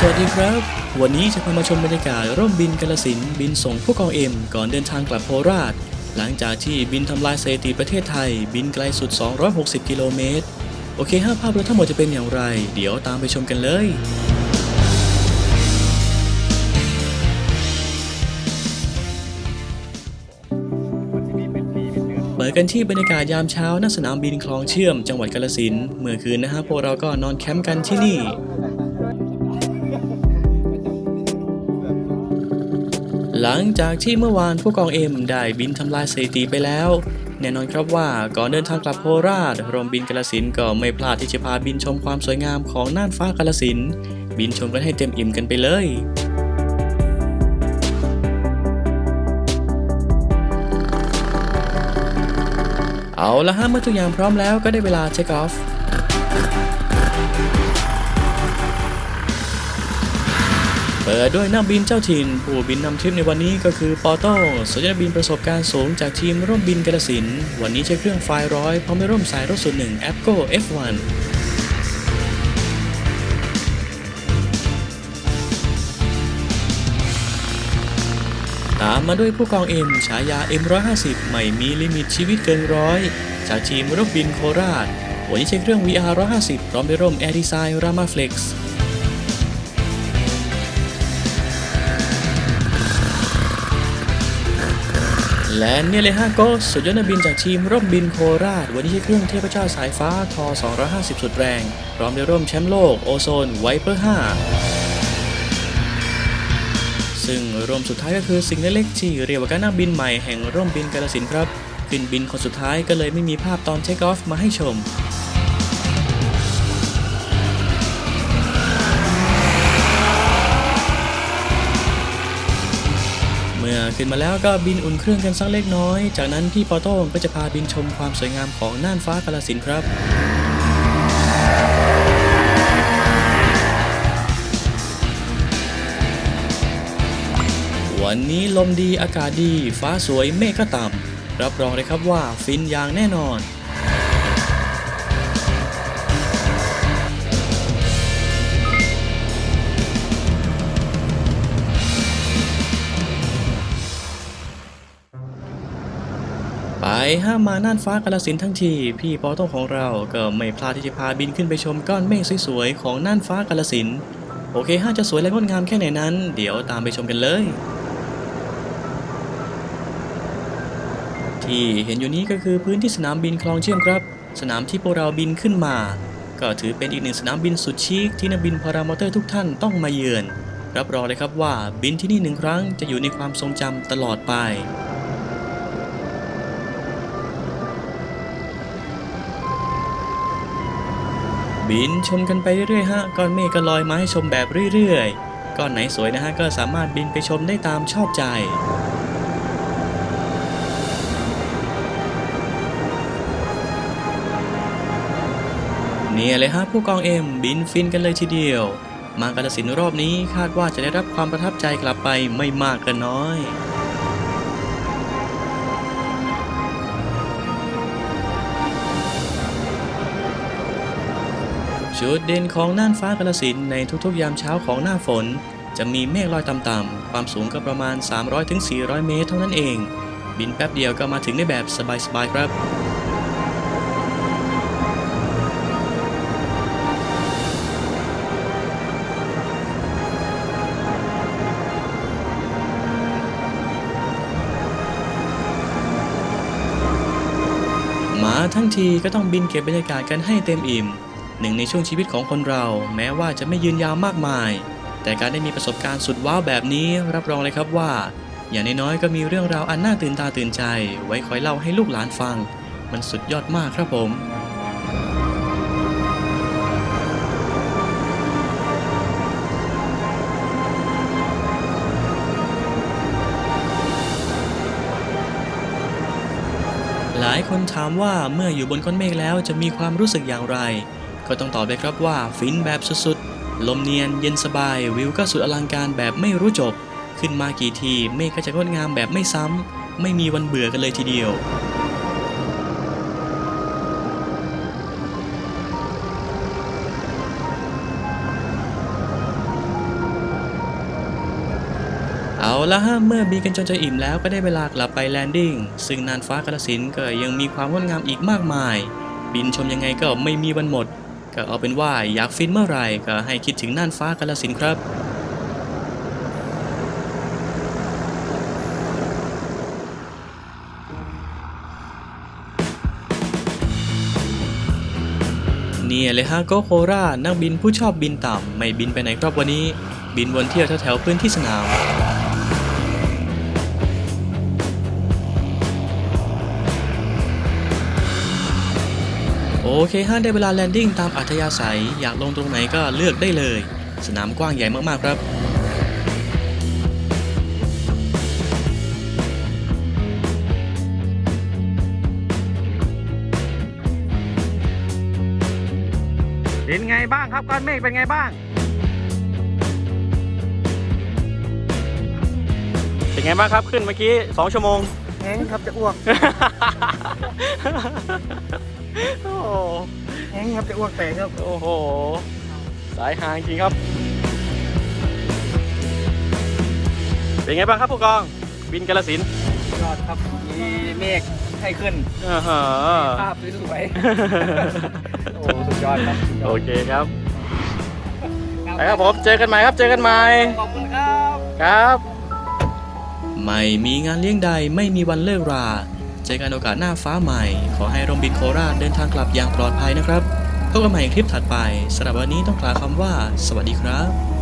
สวัสดีครับ วันนี้จะพามาชมบรรยากาศร่มบินกาลสินบินส่งผู้กองเอ็มก่อนเดินทางกลับโคราช หลังจากที่บินทำลายสถิติประเทศไทย บินไกลสุด 260 กิโลเมตร โอเคห้าภาพรวมทั้งหมดจะเป็นอย่างไร เดี๋ยวตามไปชมกันเลยเปิดกันที่บรรยากาศยามเช้าณสนามบินคลองเชื่อมจังหวัดกาลสินเมื่อคืนนะฮะพวกเราก็นอนแคมป์กันที่นี่ หลังจากที่เมื่อวานผู้กองเอ็มได้บินทำลายสถิติไปแล้ว แน่นอนครับว่าก่อนเดินทางกลับโคราชโรงบินกาลสินก็ไม่พลาดที่จะพาบินชมความสวยงามของน่านฟ้ากาลสินบินชมกันให้เต็มอิ่มกันไปเลยเอาละฮะเมื่อทุกอย่างพร้อมแล้วก็ได้เวลาเช็คออฟ เปิดด้วยนักบินเจ้าถิ่น ผู้บินนำทริปในวันนี้ก็คือปอโต้สุดยอดบินประสบการณ์สูงจากทีมร่วมบินกระสิน วันนี้ใช้เครื่องไฟร้อยพร้อมด้วยร่มสายรถส่วนหนึ่ง a p g o F1 ตามมาด้วยผู้กองเอ็มฉายา M150 ไม่มีลิมิตชีวิตเกินร้อยจากทีมรบบินโคราช วันนี้ใช้เครื่อง VR 150 พร้อมด้วยร่ม Air Design Rama และเนี่ยเลยฮะก็สุดยอดนักบินจากทีมร่มบินโคราช วันนี้ใช้เครื่องเทพเจ้าสายฟ้าทอ 250 สุดแรงพร้อมด้วยร่มแชมป์โลกโอโซนไวเปอร์ 5 ซึ่งร่มสุดท้ายก็คือสิ่งเล็กๆที่เรียกว่าการนั่งบินใหม่แห่งร่มบินกาลสินครับขึ้นบินคนสุดท้ายก็เลยไม่มีภาพตอนเทคออฟมาให้ชม มื่อขึ้นมาแล้วก็บินอุ่นเครื่องกันสักเล็กน้อย จากนั้นพี่ปอโต้ก็จะพาบินชมความสวยงามของน่านฟ้ากาลสินครับวันนี้ลมดีอากาศดี ฟ้าสวยเมฆก็ต่ำ รับรองเลยครับว่าฟินอย่างแน่นอน ไปห้ามมาน่านฟ้ากาลสินทั้งที พี่ปอต้องของเราก็ไม่พลาดที่จะพาบินขึ้นไปชมก้อนเมฆสวยๆของน่านฟ้ากาลสินโอเคห้าจะสวยและงดงามแค่ไหนนั้น เดี๋ยวตามไปชมกันเลย ที่เห็นอยู่นี้ก็คือพื้นที่สนามบินคลองเชื่อมครับ สนามที่พวกเราบินขึ้นมา ก็ถือเป็นอีกหนึ่งสนามบินสุดชิคที่นักบินพารามอเตอร์ทุกท่านต้องมาเยือน รับรองเลยครับว่าบินที่นี่หนึ่งครั้งจะอยู่ในความทรงจำตลอดไป บินชมกันไปเรื่อยๆฮะก้อนเมฆก็ลอยมาให้ชมแบบเรื่อยๆก้อนไหนสวยนะฮะก็สามารถบินไปชมได้ตามชอบใจเนี่ยเลยฮะผู้กองเอ็มบินฟินกันเลยทีเดียว มากาฬสินรอบนี้คาดว่าจะได้รับความประทับใจกลับไปไม่มากก็น้อย จุดเด่นของน่านฟ้ากาฬสินในทุกๆ ยามเช้าของหน้าฝน จะมีเมฆลอยต่ำๆ ความสูงก็ประมาณ 300-400 เมตรเท่านั้นเอง บินแป๊บเดียวก็มาถึงได้แบบสบายๆครับมาทั้งทีก็ต้องบินเก็บบรรยากาศกันให้เต็มอิ่ม หนึ่งในช่วงชีวิตของคนเรา แม้ว่าจะไม่ยืนยาวมากมาย แต่การได้มีประสบการณ์สุดว้าวแบบนี้รับรองเลยครับว่า อย่างน้อยๆก็มีเรื่องราวอันน่าตื่นตาตื่นใจ ไว้คอยเล่าให้ลูกหลานฟัง มันสุดยอดมากครับผมหลายคนถามว่าเมื่ออยู่บนก้อนเมฆแล้วจะมีความรู้สึกอย่างไร ก็ต้องตอบเลยครับว่าฟินแบบสุดๆ ลมเนียนเย็นสบาย วิวก็สุดอลังการแบบไม่รู้จบ ขึ้นมากี่ทีเมฆก็จะงดงามแบบไม่ซ้ำ ไม่มีวันเบื่อกันเลยทีเดียวเอาละฮะเมื่อบินกันจนจะอิ่มแล้วก็ได้เวลากลับไปแลนดิ้งซึ่งนานฟ้ากาลสินก็ยังมีความงดงามอีกมากมาย บินชมยังไงก็ไม่มีวันหมด ก็เอาเป็นว่าอยากฟินเมื่อไหร่ก็ให้คิดถึงน่านฟ้ากาลสินครับเนี่ยเลยฮะโกโครานักบินผู้ชอบบินต่ำ ไม่บินไปไหนครับวันนี้ บินวนเที่ยวแถวๆพื้นที่สนาม โอเคฮะได้เวลาแลนดิ้งตามอัธยาศัย อยากลงตรงไหนก็เลือกได้เลย สนามกว้างใหญ่มากๆครับเป็นไงบ้างครับก้อนเมฆเป็นไงบ้าง เป็นไงบ้างครับขึ้นเมื่อกี้สองชั่วโมง แห้งครับจะอ้วก โอ้โหแห้งครับจะอ้วกแตกครับ โอ้โห สายหางจริงครับ เป็นไงบ้างครับผู้กอง บินกาลสินธุ์ยอดครับ มีเมฆให้ขึ้นอ่าฮะ ภาพสวยๆ โอ้สุดยอดครับโอเคครับไปครับผม เจอกันใหม่ครับ เจอกันใหม่ ขอบคุณครับ ครับ ไม่มีงานเลี้ยงใดไม่มีวันเลิกรา เจอกันโอกาสหน้าฟ้าใหม่ ขอให้ร่มบินโคราชเดินทางกลับอย่างปลอดภัยนะครับพบกันใหม่ในคลิปถัดไปสำหรับวันนี้ต้องกล่าวคำว่า สวัสดีครับ